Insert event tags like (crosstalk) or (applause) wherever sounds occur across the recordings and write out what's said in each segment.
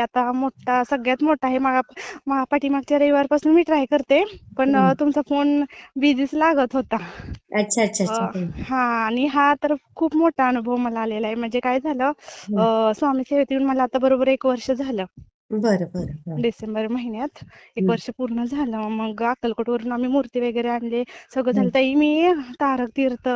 आता मोठा सगळ्यात मोठा आहे मा मा- पाठीमागच्या रविवारपासून मी ट्राय करते. पण. तुमचा फोन बिझीच लागत होता. अच्छा अच्छा हा आणि हा तर खूप मोठा अनुभव मला आलेला आहे. म्हणजे काय झालं स्वामी सेवेत येऊन मला आता बरोबर एक वर्ष झालं. बरं बरं बरं. डिसेंबर महिन्यात एक. वर्ष पूर्ण झालं. मग अक्कलकोटवरून आम्ही मूर्ती वगैरे आणले. सगळं झालं. ताई मी तारक तीर्थ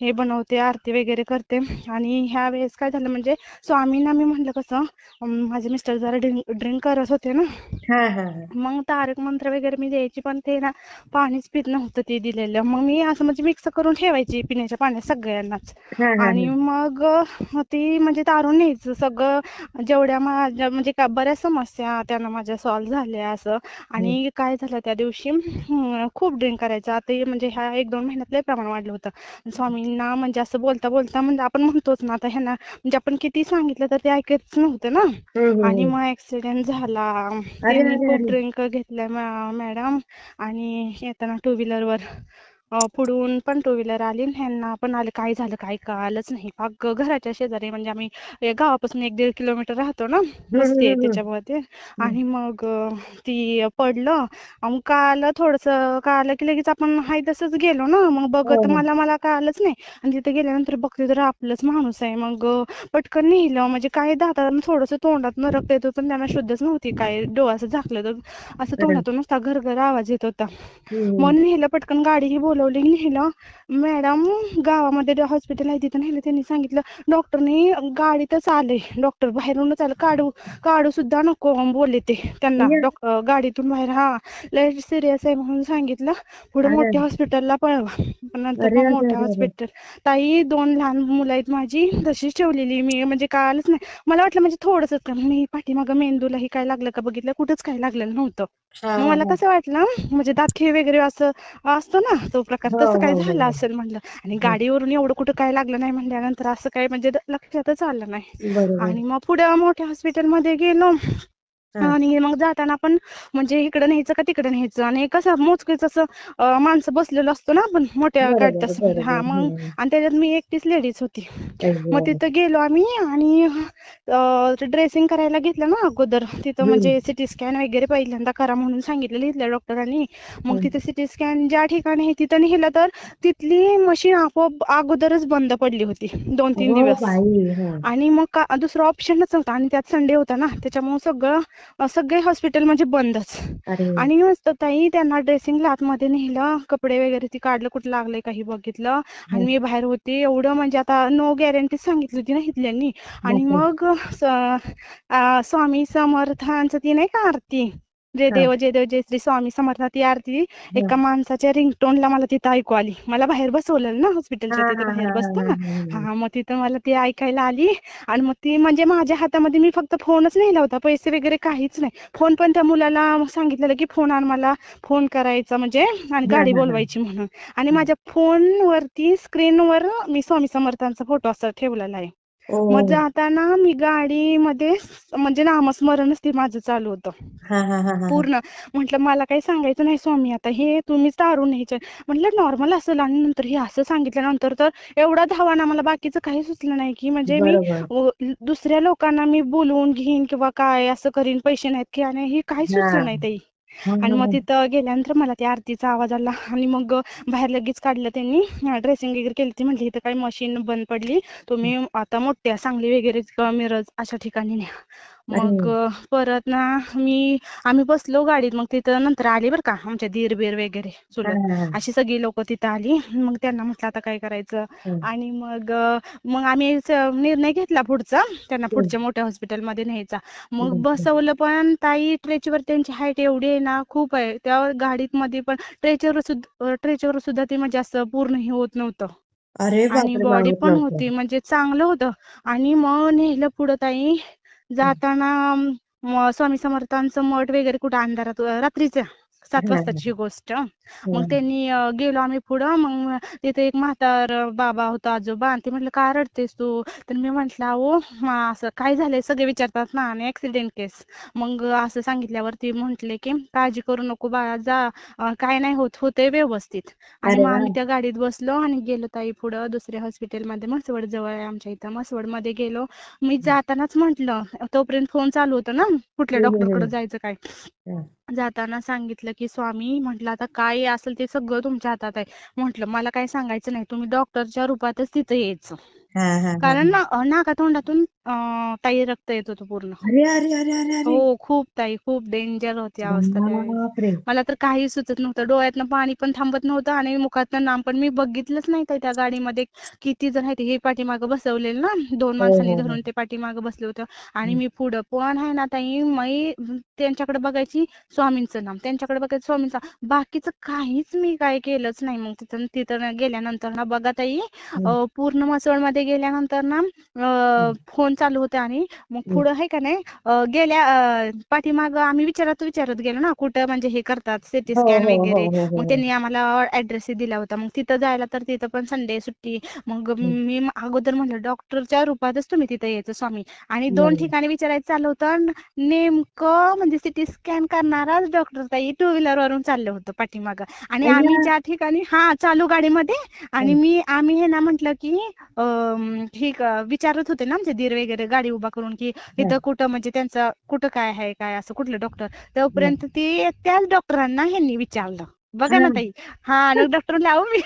हे बनवते आरती वगैरे करते. आणि ह्या वेळेस काय झालं म्हणजे स्वामींना मी म्हणलं कसं अं, माझे मिस्टर जरा ड्रिंक करत होते ना. हा हा हा. मग तारक मंत्र वगैरे मी द्यायची पण ते ना पाणीच पित नव्हतं ते दिलेलं. मग मी असं म्हणजे मिक्स करून ठेवायची पिण्याच्या पाण्यात सगळ्यांनाच. हा हा आणि हा. मग अं, ती म्हणजे तारून न्यायचं सगळं. जेवढ्या माझ्या म्हणजे का बऱ्याच समस्या त्यांना माझ्या सॉल्व्ह झाल्या असं. आणि काय झालं त्या दिवशी खूप ड्रिंक करायचं. आता हे म्हणजे ह्या एक दोन महिन्यात लय प्रमाण वाढलं होतं. स्वामींना म्हणजे असं बोलता बोलता म्हणजे आपण म्हणतोच ना आता ह्यांना म्हणजे आपण किती सांगितलं तर ते ऐकतच नव्हतं ना. आणि. मग ऍक्सिडेंट झाला. खूप ड्रिंक घेतलाय मॅडम आणि येताना टू व्हीलरवर पुढून पण टू व्हीलर आली आणि ह्यांना पण आलं काय झालं काय कळालंच नाही. पाक घराच्या शेजारी म्हणजे आम्ही गावापासून एक दीड किलोमीटर राहतो ना वस्ती आहे. त्याच्यामध्ये. आणि मग ती पडलं. मग कळालं थोडस कळालं की लगेच आपण हाय तसंच गेलो ना. मग हो बघत हो मला मला कळालंच नाही. आणि तिथे गेल्यानंतर बघते तर आपलंच माणूस आहे. मग पटकन नेलं म्हणजे काय दाताला थोडस तोंडात रक्त येत होतं आणि त्यांना शुद्धच नव्हती. काय डोळ्याचं झाकलं तर असं तोंडातून नुसता घरघर आवाज येत होता. मग नेलं पटकन गाडीही बोलवली नेलं मॅडम गावामध्ये हॉस्पिटल आहे तिथं नेलं. त्यांनी सांगितलं डॉक्टरनी गाडीतच आले डॉक्टर बाहेरूनच आलं. काढू काढू सुद्धा नको बोलले ते त्यांना. अं, गाडीतून बाहेर. हा लय सिरियस आहे म्हणून सांगितलं. पुढे मोठ्या हॉस्पिटलला पळवा. पण नंतर मोठ्या हॉस्पिटल ताई दोन लहान मुलं आहेत माझी. तशीच ठेवलेली मी. म्हणजे कळालंच नाही. मला वाटलं म्हणजे थोडंसंच का मी पाठीमागं मेंदूलाही काय लागलं का बघितलं? कुठंच काय लागलेलं नव्हतं. मग मला कसं वाटलं म्हणजे दातखिळी वगैरे असं असतो ना तो प्रकार हो तसं काय हो हो झालं असेल म्हणलं. आणि. गाडीवरून एवढं कुठं काय लागलं नाही म्हणल्यानंतर असं काय म्हणजे लक्षातच आलं नाही. आणि मग पुढे मोठ्या हॉस्पिटलमध्ये गेलो. आणि मग जाताना पण म्हणजे इकडं न्यायचं का तिकडं न्यायचं? आणि कसं मोजकेच असं माणसं बसलेलो असतो ना आपण मोठ्या गाडीत हा मग. आणि त्याच्यात मी एकटीच लेडीज होती. मग. तिथं गेलो आम्ही आणि ड्रेसिंग करायला घेतलं ना अगोदर. तिथं म्हणजे सिटी स्कॅन वगैरे पहिल्यांदा करा म्हणून सांगितलेलं इथल्या डॉक्टरांनी. मग. तिथे सिटी स्कॅन ज्या ठिकाणी आहे तिथं नेलं तर तिथली मशीन आपोआप अगोदरच बंद पडली होती. दोन तीन अगो दिवस हा. आणि मग दुसरा ऑप्शनच नव्हता आणि त्यात संडे होता ना. त्याच्यामुळे सगळं सगळे हॉस्पिटल म्हणजे बंदच. आणि मस्त ताई त्यांना ड्रेसिंगला आतमध्ये नेलं कपडे वगैरे ती काढलं कुठं लागलंय काही बघितलं. आणि हम्म. मी बाहेर होते एवढं म्हणजे आता नो गॅरंटी सांगितली होती ना इथल्यांनी आणि बापरे. मग स- आ, स्वामी समर्थांचं ती नाही का आरती? जय देव जय देव जय श्री स्वामी समर्थ ती आरती एका माणसाच्या रिंगटोनला मला तिथं ऐकू आली. मला बाहेर बसवलेलं ना हॉस्पिटलच्या तिथे बाहेर बसतं हा ना हा मग तिथं मला ती ऐकायला आली आणि मग ती म्हणजे माझ्या हातामध्ये मी फक्त फोनच नेला होता. पैसे वगैरे काहीच नाही. फोन पण त्या मुलाला सांगितलेलं की फोन आण मला फोन करायचा म्हणजे आणि गाडी बोलवायची म्हणून. आणि माझ्या फोनवरती स्क्रीनवर मी स्वामी समर्थांचा फोटो असा ठेवलेला आहे. मग जाताना मी गाडीमध्ये म्हणजे नामस्मरणच ते माझं चालू होतं. पूर्ण. म्हटलं मला काही सांगायचं नाही स्वामी आता हे तुम्हीच तारून न्यायचं. म्हटलं नॉर्मल असेल आणि नंतर हे असं सांगितल्यानंतर तर एवढा धावाना मला बाकीचं काही सुचलं नाही की म्हणजे मी दुसऱ्या लोकांना मी बोलवून घेईन किंवा काय असं करीन पैसे नाहीत की आणि हे काही सुचलं नाही ताई. आणि हा मग हा. तिथं गेल्यानंतर मला त्या आरतीचा आवाज आला आणि मग बाहेर लगेच काढलं त्यांनी. ड्रेसिंग वगैरे केली ती म्हटली इथं काही मशीन बंद पडली. तुम्ही आता मोठ्या सांगली वगैरे मिरज अशा ठिकाणी न्या. मग परत ना मी आम्ही बसलो गाडीत. मग तिथं नंतर आली बरं का आमच्या दीर बीर वगैरे चुलत अशी सगळी लोक तिथं आली. मग त्यांना म्हटलं आता काय करायचं. आणि मग मग आम्ही निर्णय घेतला पुढचा. त्यांना. पुढच्या मोठ्या हॉस्पिटलमध्ये न्यायचा. मग. बसवलं पण ताई ट्रेचवर त्यांची हाईट एवढी आहे ना खूप आहे. त्या गाडीत मध्ये पण ट्रेचवर सुद्धा ट्रेचवर सुद्धा ते म्हणजे असं पूर्ण हे होत नव्हतं. अरे आणि बॉडी पण होती म्हणजे चांगलं होतं. आणि मग नेलं पुढं ताई. जाताना स्वामी समर्थांचं मठ वगैरे कुठं अंधारात रात्रीचं सात वाजताची गोष्ट. मग. त्यांनी गेलो आम्ही पुढं. मग तिथे एक म्हातार बाबा होता आजोबा. आणि ते म्हटलं का रडतेस तू? तर मी म्हंटल अहो मा असं काय झालंय? सगळे विचारतात ना आणि ऍक्सिडेंट केस मग असं सांगितल्यावर ते म्हंटले की काळजी करू नको बाळा जा. काय नाही होत होतंय व्यवस्थित. आणि मग आम्ही त्या गाडीत बसलो आणि गेलो ताई पुढं दुसऱ्या हॉस्पिटलमध्ये म्हसवड जवळ आहे आमच्या इथं म्हसवडमध्ये गेलो. मी जातानाच म्हंटल तोपर्यंत फोन चालू होता ना कुठल्या डॉक्टरकडे. जायचं काय. जाताना सांगितलं की स्वामी म्हटलं आता काय असेल ते सगळं तुमच्या हातात आहे. म्हटलं मला काय सांगायचं नाही. तुम्ही डॉक्टरच्या रूपातच तिथं यायचं. कारण हा. ना अं, नाकातोंडातून अं, ताई रक्त येत होतं पूर्ण. अरे अरे अरे अरे अरे. हो खूप ताई खूप डेंजर होती अवस्था बापरे. मला तर काही सुचत नव्हतं. डोळ्यातनं पाणी पण थांबत नव्हतं आणि मुखातनं नाम पण मी बघितलंच नाही ताई त्या गाडीमध्ये. किती जण आहेत हे पाठीमागं बसवलेलं ना? दोन हो माणसांनी हो. हो धरून ते पाठीमागं बसले होते. आणि. मी पुढं पण आहे ना ताई मी त्यांच्याकडे बघायची स्वामींचं नाम. त्यांच्याकडे बघायचं स्वामींचं बाकीचं काहीच मी काय केलंच नाही. मग तिथं तिथं गेल्यानंतर ना बघा ताई हम्म. अं, पूर्ण मसवडमध्ये गेल्यानंतर ना फोन चालू होते आणि मग. पुढं आहे का नाही गेल्या पाठीमागं आम्ही विचारत विचारत गेलो ना कुठं म्हणजे हे करतात सिटी हो स्कॅन हो हो वगैरे मग त्यांनी आम्हाला ऍड्रेस दिला होता मग तिथं जायला तर तिथं पण संडे सुट्टी मग. मी अगोदर म्हटलं डॉक्टरच्या रूपातच तुम्ही तिथं यायचं स्वामी आणि दोन. ठिकाणी विचारायचं चाललं होतं नेमकं म्हणजे सिटी स्कॅन करणाराच डॉक्टर ताई टू व्हीलर वरून चाललं होतं पाठीमागं आणि आम्ही ज्या ठिकाणी हा चालू गाडीमध्ये आणि. मी आम्ही हे ना म्हटलं की अं, विचारत होते ना आमचे दीर वगैरे गाडी उभा करून की हा, इथं कुठं म्हणजे त्यांचं कुठं काय आहे काय असं कुठलं डॉक्टर हा. तोपर्यंत ती त्याच डॉक्टरांना ह्यांनी विचारलं. बघा ना हा. ताई. हा आणि डॉक्टर म्हणले अहो मी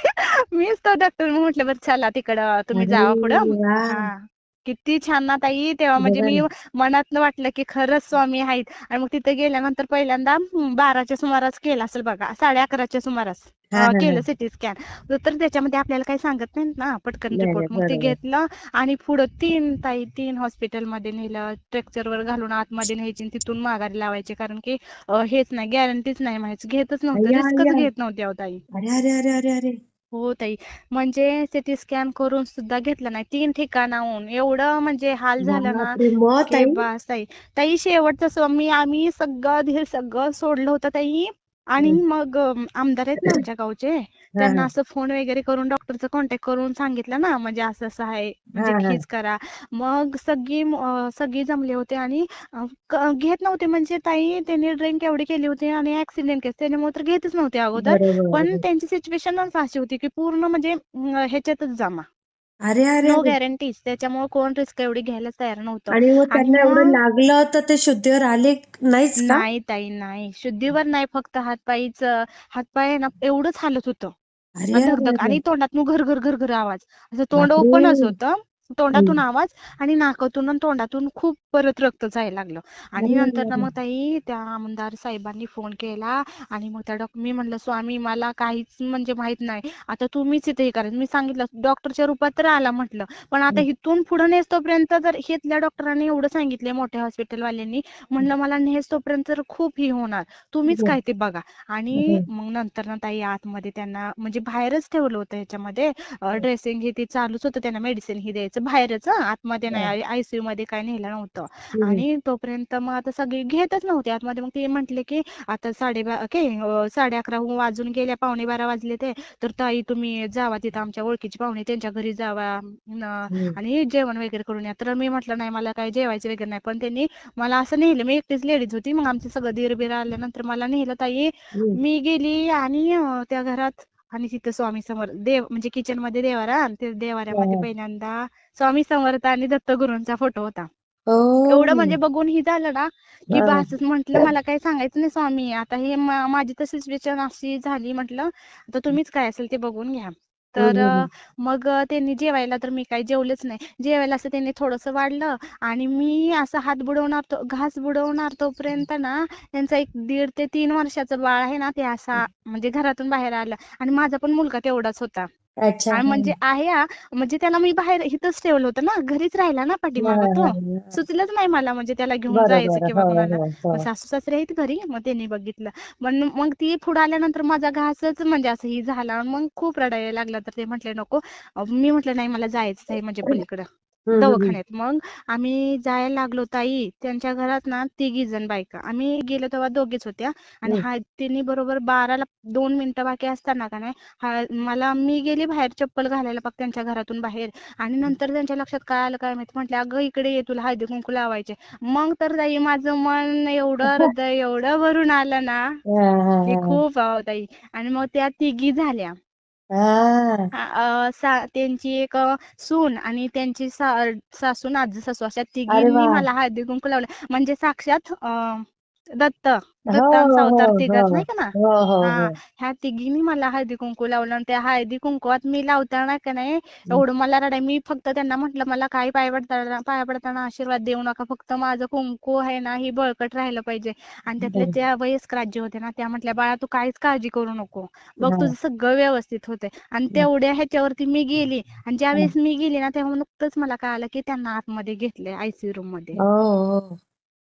मीच तो डॉक्टर म्हटलं बरं चला तिकडं तुम्ही जावा पुढं. हा. किती छान ना ताई. तेव्हा म्हणजे मी मनातनं वाटलं की खरंच स्वामी आहेत. आणि मग तिथे गेल्यानंतर पहिल्यांदा बाराच्या सुमारास केला असेल बघा साडे अकराच्या सुमारास केलं सिटी स्कॅन. तर त्याच्यामध्ये आपल्याला काही सांगत नाहीत ना पटकन नाही रिपोर्ट नाही मग ते घेतलं आणि पुढं तीन ताई तीन हॉस्पिटलमध्ये नेलं. स्ट्रेक्चरवर घालून आतमध्ये न्यायची आणि तिथून माघारी लावायचे. कारण की हेच नाही गॅरंटीच नाही म्हणायचं. घेतच नव्हतं. रिस्कच घेत नव्हते अहो ताई. अरे अरे अरे अरे. हो ताई. म्हणजे सिटी स्कॅन करून सुद्धा घेतलं नाही. तीन ठिकाणाहून. एवढं म्हणजे हाल झालं ना बापरे मग की ताई. बास ताई. ताई शेवटचं सो मी आम्ही सगळं धीर सगळं सोडलं होतं ताई. आणि. मग आमदार आहेत ना आमच्या गावचे त्यांना असं फोन वगैरे करून डॉक्टरचा कॉन्टॅक्ट करून सांगितलं ना म्हणजे असं असं आहे म्हणजे हीच करा. मग सगळी सगळी जमले होते आणि घेत नव्हते म्हणजे ताई त्यांनी ड्रिंक एवढी केली होती आणि ऍक्सिडेंट केस त्याच्यामुळे तर घेतच नव्हते अगोदर. पण. त्यांची सिच्युएशनच अशी होती की पूर्ण म्हणजे ह्याच्यातच जमा. अरे अरे नो अरे. गॅरंटीज. त्याच्यामुळे कोण रिस्क एवढी घ्यायलाच तयार नव्हतं. आणि मग आणि त्यांना एवढं मग लागलं तर ते शुद्धीवर आले नाहीच का? नाही ताई नाही. शुद्धीवर नाही फक्त हातपायीच हातपाय आहे ना एवढंच हालत होतं. अरे आणि अरे धगधग अरे. आणि तोंडातून घर घर घर घर आवाज. असं तोंड बापरे. ओपनच होतं. तोंडातून. आवाज आणि नाकातून आणि तोंडातून खूप परत रक्त जायला लागलं आणि अरे नंतर ना अरे मग ताई त्या आमदार साहेबांनी फोन केला आणि मग त्या डॉक्टर मी म्हणलं स्वामी मला काहीच म्हणजे माहीत नाही आता तुम्हीच इथे हे करायचं मी सांगितलं डॉक्टरच्या रूपात तर आला म्हटलं पण आता. इथून पुढे नेसतोपर्यंत जर हेतल्या डॉक्टरांनी एवढं सांगितलंय मोठ्या हॉस्पिटलवाल्यांनी म्हणलं मला नेसतोपर्यंत तर खूप ही होणार तुम्हीच. काय ते बघा आणि. मग नंतर ना ताई आतमध्ये त्यांना म्हणजे बाहेरच ठेवलं होतं ह्याच्यामध्ये. ड्रेसिंग हे ते चालूच होतं त्यांना मेडिसिन ही द्यायचं बाहेरच हं, आतमध्ये. नाही आयसीयू मध्ये काय नेलं नव्हतं. आणि तोपर्यंत मग आता सगळी घेतच नव्हते आतमध्ये मग ते म्हटले की आता साडे साडे अकरा वाजून गेल्या पावणे बारा वाजले ते तर ताई तुम्ही जावा तिथं आमच्या ओळखीची पाहुणे त्यांच्या घरी जावा. आणि जेवण वगैरे करून या तर मी म्हटलं नाही मला काय जेवायचं वगैरे नाही पण त्यांनी मला असं नेलं मी एकटीच लेडीज होती मग आमचं सगळं दीर बीर आल्यानंतर मला नेलं ताई. मी गेली आणि त्या घरात आणि तिथं स्वामी समोर देव म्हणजे किचनमध्ये देवारा आणि ते देवाऱ्यामध्ये हा. पहिल्यांदा स्वामी समर्थ आणि दत्तगुरूंचा फोटो होता ओ एवढं म्हणजे बघून ही झालं ना की हा. बस म्हटलं मला काही सांगायचं नाही स्वामी आता हे माझी तर सिच्युएशन अशी झाली म्हटलं आता तुम्हीच काय असेल ते बघून घ्या तर हम्म. अं, मग त्यांनी जेवायला तर मी काही जेवलेच नाही. जेवायला असं त्यांनी थोडंसं वाढलं आणि मी असं हात बुडवणार तो घास बुडवणार तोपर्यंत ना त्यांचा एक दीड ते तीन वर्षाचं बाळ आहे ना ते असा म्हणजे घरातून बाहेर आलं आणि माझा पण मुलगा तेवढाच होता. अच्छा. म्हणजे आहे हा म्हणजे त्याला मी बाहेर इथंच ठेवलं होतं ना घरीच राहिला ना पाठीमागं तो. सुचलंच नाही मला म्हणजे त्याला घेऊन जायचं किंवा हो कोणाला हो मग हो सासू सासरे आहेत घरी मग त्यांनी बघितलं पण मग ती पुढे आल्यानंतर माझा घासच म्हणजे असं ही झाला मग खूप रडायला लागला तर ते म्हटले नको मी म्हटलं नाही मला जायचंच आहे म्हणजे पलीकडं. दवाखान्यात. मग आम्ही जायला लागलो ताई. त्यांच्या घरात ना तिघी जण बायका. आम्ही गेलो तेव्हा दोघीच होत्या. आणि. हा तिने बरोबर बाराला दोन मिनिटं बाकी असताना का नाही हा मला मी गेली बाहेर चप्पल घालायला पाक त्यांच्या घरातून बाहेर. आणि नंतर त्यांच्या लक्षात काय आलं काय माहिती? म्हटलं अगं इकडे ये तुला हळदी कुंकू लावायचे. मग तर ताई माझं मन एवढं (laughs) हृदय एवढं भरून आलं ना की खूप ताई. आणि मग त्या तिघी झाल्या. हा. अ, सा त्यांची एक अ, सून आणि त्यांची सा सासून आजी सासू अशा अरे तिघींनी मला हळदी कुंकू लावलं म्हणजे साक्षात अ, दत्त. हो दत्तांचा हो अवतार हो. तिघच नाही का ना? हो हो हा. हो. ह्या तिघींनी मला हळदी कुंकू लावलं आणि त्या हळदी कुंकवात मी लावताना का नाही एवढं मला रडाय मी फक्त त्यांना म्हटलं मला काही पाय पडताना पाया पडताना आशीर्वाद देऊ नका फक्त माझं कुंकू आहे ना ही बळकट राहिलं पाहिजे. आणि त्यातल्या. त्या वयस्कर आजी होत्या ना त्या म्हटल्या बाळा तू काहीच काळजी करू नको. बघ हा, तुझं सगळं व्यवस्थित होतंय. आणि हा, तेवढ्या ह्याच्यावरती मी गेली. आणि हा. ज्यावेळेस मी गेली ना तेव्हा नुकतंच मला कळालं की त्यांना आतमध्ये घेतलंय आयसीयू रूममध्ये हो हो.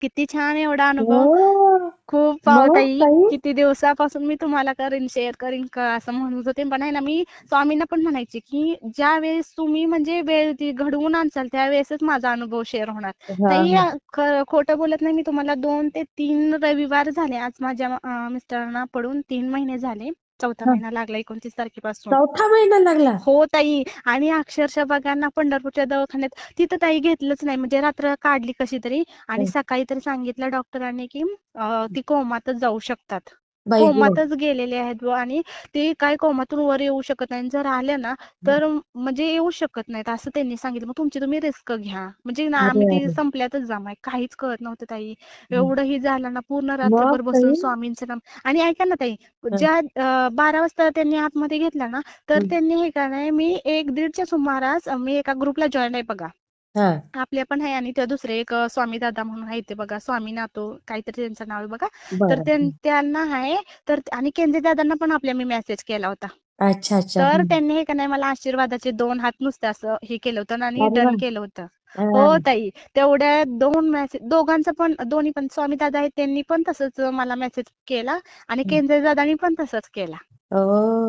किती छान एवढा अनुभव. हो. खूप मग ताई. ताई? किती दिवसापासून मी तुम्हाला करीन शेअर करीन का असं म्हणत होते. पण आहे ना मी स्वामींना पण म्हणायचे की ज्या वेळेस तुम्ही म्हणजे वेळ ती घडवून आणसाल त्यावेळेसच माझा अनुभव शेअर होणार. हा ताई हा. ख- खोटं बोलत नाही मी तुम्हाला दोन ते तीन रविवार झाले. आज माझ्या अं, मिस्टरांना पडून तीन महिने झाले. चौथा. महिना लागला एकोणतीस तारखेपासून. चौथा महिना लागला. हो ताई. आणि अक्षरशः बघा ना पंढरपूरच्या दवाखान्यात तिथं ताई घेतलंच नाही. म्हणजे रात्र काढली कशी तरी. आणि हं. सकाळी तरी सांगितलं डॉक्टरांनी की अं, ती कोमातच जाऊ शकतात. बाई गं कोमातच गेलेले आहेत बुवा आणि ते काय कोमातून वर येऊ शकत नाही आणि जर आले ना तर म्हणजे येऊ शकत नाहीत असं त्यांनी सांगितलं. मग तुमची तुम्ही रिस्क घ्या. म्हणजे ना आम्ही अरे ती अरे. संपल्यातच जामाय काहीच कळत नव्हतं ताई. हं. एवढंही झालं ना पूर्ण मग रात्रभर बसून ताई स्वामींचं नाम आणि ऐका ना ताई हं, ज्या अं, बारा वाजता त्यांनी आतमध्ये घेतला ना तर हं. त्यांनी हे का नाही मी एक दीडच्या सुमारास मी एका ग्रुपला जॉईन आहे बघा. हा. आपल्या पण आहे आणि ते दुसरे एक अं, स्वामी दादा म्हणून आहे ते बघा स्वामी नातो काहीतरी त्यांचं नाव आहे बघा. तर बरं. त्यां- हं. त्यांना आहे तर आणि केंद्रे दादांना पण आपल्या मी मेसेज केला होता. अच्छा अच्छा. तर हं. त्यांनी हे का नाही मला आशीर्वादाचे दोन हात नुसते असं हे केलं होतं आणि अरे वा. डन केलं होतं. हा, हो ताई तेवढ्या दोन मेसेज दोघांचं पण दोन्ही पण स्वामी दादा आहेत त्यांनी पण तसंच मला मेसेज केला आणि हं. केंद्रे दादांनी पण तसंच केला.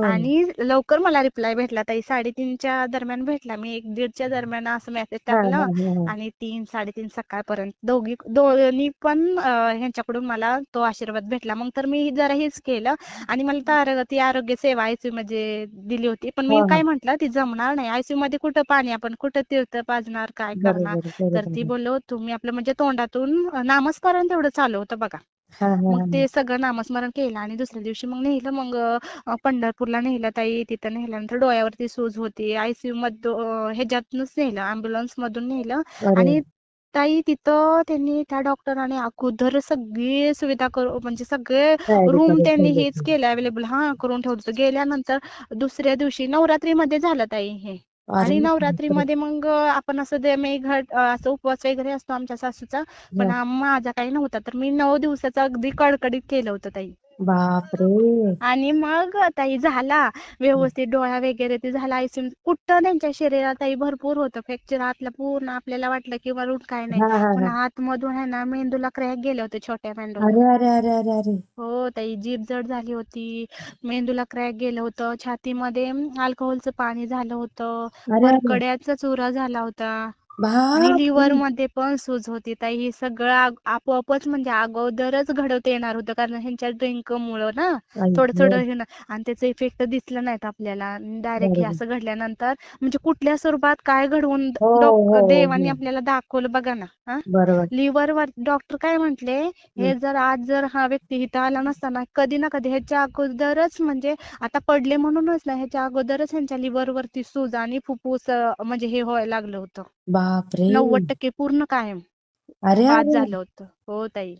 आणि लवकर मला रिप्लाय भेटला ताई. साडेतीनच्या दरम्यान भेटला. मी एक दीडच्या दरम्यान असं मेसेज टाकलं. आणि तीन साडेतीन सकाळपर्यंत दोघी दोन्ही पण ह्यांच्याकडून मला तो आशीर्वाद भेटला. मग तर मी जरा हेच केलं आणि मला तर ती आरोग्य सेवा आयसीयू मध्ये दिली होती. पण मी हा हा. काय म्हंटल ती जमणार नाही. आयसीयू मध्ये कुठं पाणी आपण कुठं तीर्थ पाजणार काय करणार? तर ती. बोललो तुम्ही आपलं म्हणजे तोंडातून नामस्मरण तेवढं चालू होतं बघा. हा हा मग हा. ते सगळं नामस्मरण केलं आणि दुसऱ्या दिवशी मग नेलं मग अं, पंढरपूरला नेलं ताई तिथं नेल्यानंतर डोळ्यावरती सूज होती. आयसीयू मध्ये अं, ह्याच्यातूनच नेलं अँब्युलन्स मधून नेलं अरे. आणि ताई तिथं त्यांनी त्या डॉक्टरांनी अगोदर सगळी सुविधा करू म्हणजे सगळे तयारी रूम करून त्यांनी ठेवली. हेच होती. केले अवेलेबल हा करून ठेवलं. होतं गेल्यानंतर दुसऱ्या दिवशी नवरात्रीमध्ये झालं ताई हे. आणि नवरात्रीमध्ये मग आपण असं ते मेघट असं उपवास वगैरे असतो आमच्या सासूचा पण हा. माझा काही नव्हता तर मी नऊ दिवसाचं अगदी कडकडीत केलं होतं ताई बापरे. आणि मग ताई झाला व्यवस्थित डोळा वगैरे ते झाला आयसीयू कुठं त्यांच्या शरीरात ताई भरपूर होतं. फ्रॅक्चर आतलं पूर्ण आपल्याला वाटलं की वरून काय नाही. हा हा पण हा आतमधून आहे ना मेंदूला क्रॅक गेले होते छोट्या मेंदूला. अरे अरे अरे अरे अरे. हो ताई जीभ जड झाली होती. मेंदूला क्रॅक गेलं होतं. छातीमध्ये अल्कोहोलचं पाणी झालं होतं. अरे वर अरे. कड्याचा चुरा झाला होता. आणि बापरे! लिव्हरमध्ये पण सूज होती ताई. हे सगळं आग- आपोआपच म्हणजे अगोदरच घडवता येणार होतं. कारण ह्यांच्या ड्रिंक मुळे ना आई थोडं गं. थोडं हे ना आणि त्याचे इफेक्ट दिसलं नाहीत आपल्याला. डायरेक्ट बरोबर. असं घडल्यानंतर म्हणजे कुठल्या स्वरूपात काय घडवून हो डॉक- हो देवाने हो. आपल्याला दाखवलं बघा ना हा? बरोबर. लिव्हर वर डॉक्टर काय म्हंटले हं. हे. जर आज जर हा व्यक्ती इथं आला नसता ना कधी ना कधी ह्याच्या अगोदरच म्हणजे आता पडले म्हणूनच ना ह्याच्या अगोदरच ह्यांच्या लिव्हर वरती सूज आणि फुफ्फुस अं, म्हणजे हे व्हायला लागलं होतं. बापरे! नव्वद टक्के पूर्ण कायम. अरे बाद अरे! झालं होतं. हो ताई.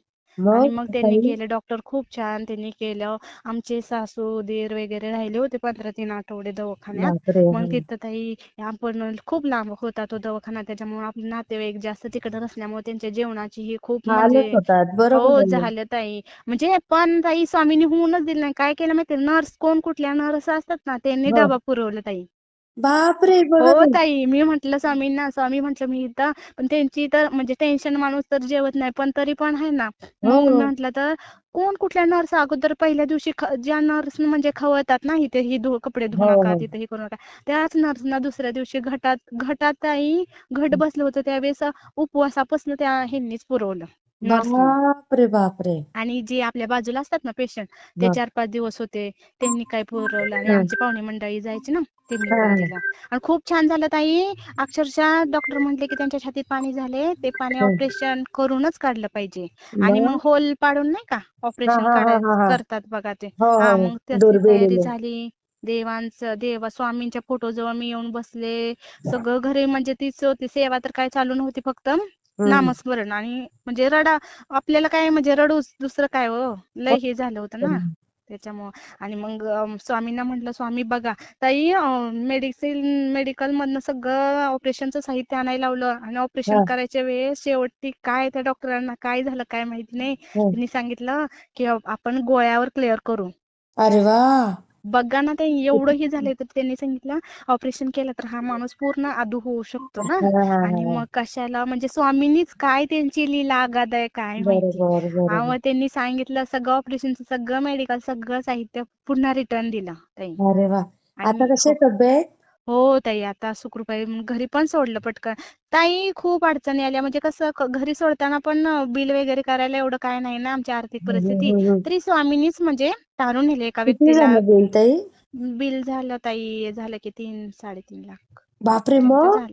आणि मग मग त्यांनी ताई केलं डॉक्टर खूप छान त्यांनी केलं. आमचे सासू दीर वगैरे राहिले होते पंधरा तीन आठवडे दवाखान्यात. बापरे! मग. तिथं ताई आपण खूप लांब होता तो दवाखाना त्याच्यामुळे आपले नातेवाईक जास्त तिकडे नसल्यामुळे त्यांच्या जेवणाची ही खूप म्हणजे होतात. बरोबर हो आहे ना. झालं ताई. म्हणजे पण ताई स्वामींनी होऊनच दिलं नाही. काय केलं माहिती नर्स कोण कुठल्या नर्स असतात ना त्यांनी हो डबा पुरवलं ताई. बापरे बघा हो ताई ताई मी म्हंटल स्वामींना स्वामी म्हंटल मी इथं पण त्यांची तर म्हणजे टेन्शन माणूस तर जेवत नाही पण तरी पण आहे ना. हो. मग म्हंटल तर कोण कुठल्या नर्स अगोदर पहिल्या दिवशी ख- ज्या नर्स म्हणजे खवळतात ना इथे ही धु कपडे धुवू हो नका हो. तिथे हे करू नका त्याच नर्सना दुसऱ्या दिवशी घटात घटात ताई घट बसलं होतं त्यावेळेस उपवासापासून त्या ह्यांनीच पुरवलं. बापरे. बापरे आणि जे आपल्या बाजूला असतात ना पेशंट ते चार पाच दिवस होते त्यांनी काय पुरवलं आणि हा. आमची पाहुणे मंडळी जायची ना त्यांनी हा. पण दिलं आणि खूप छान झालं ताई. अक्षरशः डॉक्टर म्हटले की त्यांच्या छातीत पाणी झाले ते पाणी हा. ऑपरेशन करूनच काढलं पाहिजे. आणि मग? होल पाडून नाही का ऑपरेशन हा हा काढाय हा. हा करतात बघा ते. हो हा. हो मग त्याची तयारी दुर्बिणीने झाली. देवांचं देवा स्वामींच्या फोटो जवळ मी येऊन बसले. सगळं घरी म्हणजे तीच होती सेवा तर काय चालू नव्हती फक्त. नामस्मरण आणि म्हणजे रडा आपल्याला काय म्हणजे रडूच दुसरं काय हो? लय हे झालं होतं ना त्याच्यामुळं. आणि मग स्वामींना म्हटलं स्वामी बघा ताई मेडिसिन मेडिकल मधनं सगळं ऑपरेशनचं साहित्य आणायला लावलं आणि ऑपरेशन करायच्या वेळेस शेवटी काय त्या डॉक्टरांना काय झालं काय माहिती नाही. त्यांनी सांगितलं की आपण गोळ्यावर क्लिअर करू. अरे वा! बघा ना ते एवढं हे झालंय तर (laughs) त्यांनी सांगितलं ऑपरेशन केलं तर हा माणूस पूर्ण अधू होऊ शकतो ना. आणि मग कशाला म्हणजे स्वामींनीच काय त्यांची लीला आगाध आहे काय माहिती? मग त्यांनी सांगितलं सगळं ऑपरेशनचं सगळं मेडिकल सगळं साहित्य पुन्हा रिटर्न दिलं आता तब्येत? हो ताई आता सुखरूप आहे मग घरी पण सोडलं पटकन. ताई खूप अडचणी आल्या. म्हणजे कसं क- घरी सोडताना पण बिल वगैरे करायला एवढं काय नाही ना आमची आर्थिक परिस्थिती. तरी स्वामींनीच म्हणजे तारून नेले एका किती व्यक्तीला. झालं बिल ताई? बिल झालं ताई झालं की तीन साडेतीन लाख. बापरे पर्यंत मग? झाल.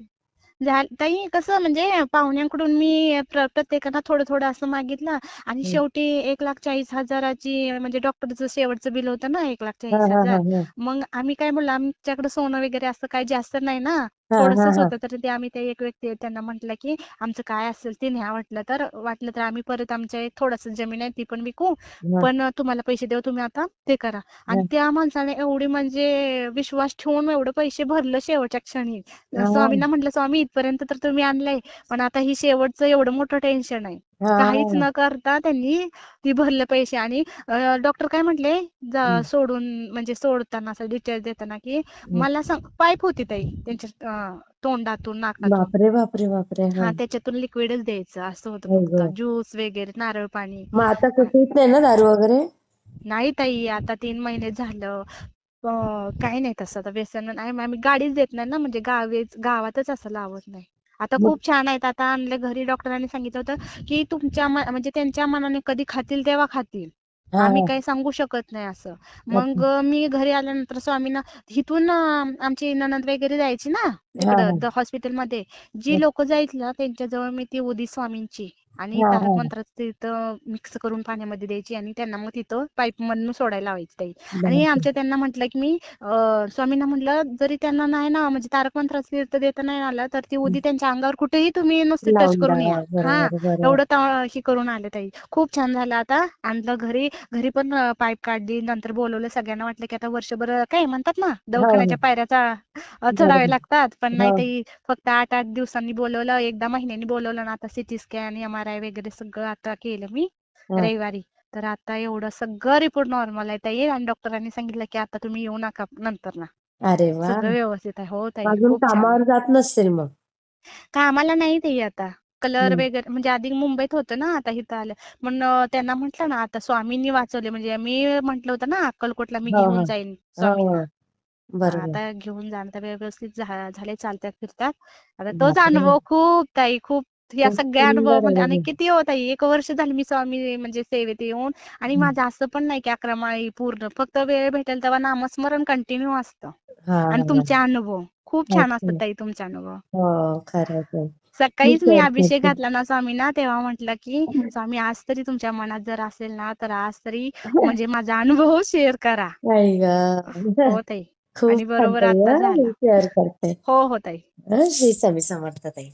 ताई कसं म्हणजे पाहुण्यांकडून मी प्र- प्रत्येकाला थोडं थोडं असं मागितलं आणि. शेवटी एक लाख चाळीस हजाराची म्हणजे डॉक्टरचं शेवटचं बिल होतं ना एक लाख हा चाळीस हा हजार. हा. मग आम्ही काय म्हणलं आमच्याकडे सोनं वगैरे असं काही जास्त नाही ना. थोडंसच होतं. तर ते आम्ही ते एक व्यक्ती आहे, त्यांना म्हटलं की आमचं काय असेल ते न्या वाटलं तर. वाटलं तर आम्ही परत आमच्या एक थोडंसं जमीन आहे ती पण विकू. पण तुम्हाला पैसे देऊ तुम्ही आता ते करा. आणि. त्या माणसाने एवढी म्हणजे विश्वास ठेवून एवढं पैसे भरलं शेवटच्या क्षणी. स्वामींना म्हटलं स्वामी इथपर्यंत तर तुम्ही आणलंय पण आता ही शेवटचं एवढं मोठं टेन्शन आहे. काहीच न करता त्यांनी ती भरले पैसे आणि डॉक्टर काय म्हटले सोडून म्हणजे सोडताना असं डिटेल्स देताना की. मला सांग पाईप होती ताई त्यांच्या तोंडातून नाकातून. बापरे बापरे हा. हा त्याच्यातून लिक्विडच द्यायचं असं होतं. ज्यूस वगैरे नारळ पाणी. आता नाही ना दारू वगैरे? नाही ताई आता तीन महिने झालं. काही नाही तसं आता व्यसन नाही आम्ही गाडीच देत नाही ना म्हणजे गावीच गावातच असं लावत नाही. आता खूप छान आहेत. आता आणले घरी डॉक्टरांनी सांगितलं होतं की तुमच्या म्हणजे त्यांच्या मनाने कधी खातील तेव्हा खातील. आम्ही हा. काही सांगू शकत नाही असं. मग मी घरी आल्यानंतर स्वामींना इथून आमची नणंद वगैरे जायची ना हॉस्पिटलमध्ये हा. जी लोक जायची ना त्यांच्याजवळ मी ती उदी स्वामींची. आणि तारक. मंत्राचं तिथं मिक्स करून पाण्यामध्ये द्यायची आणि त्यांना मग तिथं पाईप मधून सोडायला लावायची ताई. आणि. आमच्या त्यांना म्हटलं की मी स्वामींना म्हटलं जरी त्यांना नाही ना म्हणजे तारक मंत्राचं तीर्थ देता नाही आलं तर ती उदी त्यांच्या अंगावर कुठेही तुम्ही नुसते टच करून या. हा एवढं ता- हे करून आले ताई. खूप छान झालं आता. आणलं घरी घरी पण पाईप काढली. नंतर बोलवलं सगळ्यांना. वाटलं की आता वर्षभर काय म्हणतात ना दवाखान्याच्या हो. पायऱ्याचा चढावे लागतात. पण नाही हो. ताई फक्त आठ आठ दिवसांनी बोलवलं. एकदा महिन्यानी बोलवलं ना आता CT scan M R I वगैरे सगळं आता केलं मी. रविवारी. तर आता एवढं सगळं रिपोर्ट नॉर्मल आहे ताई आणि डॉक्टरांनी सांगितलं की आता तुम्ही येऊ नका नंतर ना. अरे वा. सगळं व्यवस्थित आहे. हो ताई अजून खूप छान. कामावर जात नसतील मग? कामाला नाही ताई आता. कलर हम्म. वगैरे म्हणजे आधी मुंबईत होतं ना आता इथं आलं. म्हणून अं, त्यांना म्हटलं ना आता स्वामींनी वाचवले. म्हणजे मी म्हटलं होतं ना अक्कलकोटला मी हो घेऊन जाईन स्वामींना. हा, बरोबर. आता घेऊन जाणं तर व्यवस्थित झा- झाले चालतात फिरतात. आता तोच बापरे. अनुभव खूप ताई खूप या सगळ्या अनुभव सुंदर म्हणजे आणि किती होत आहे एक वर्ष झालं मी स्वामी म्हणजे सेवेत येऊन आणि. माझं असं पण नाही की अकरा माळी पूर्ण. फक्त वेळ भेटेल तेव्हा नामस्मरण कंटिन्यू असतं. आणि तुमचे अनुभव. खूप छान असतात ताई तुमचे अनुभव. हो सकाळीच मी अभिषेक घातला ना स्वामींना तेव्हा म्हटलं की स्वामी आज तरी तुमच्या मनात जर असेल ना तर आज तरी (laughs) म्हणजे माझा अनुभव शेअर करा. हो ताई. (laughs) आणि बरोबर आता शेअर करते. हो हो ताई. श्री स्वामी समर्थ ताई.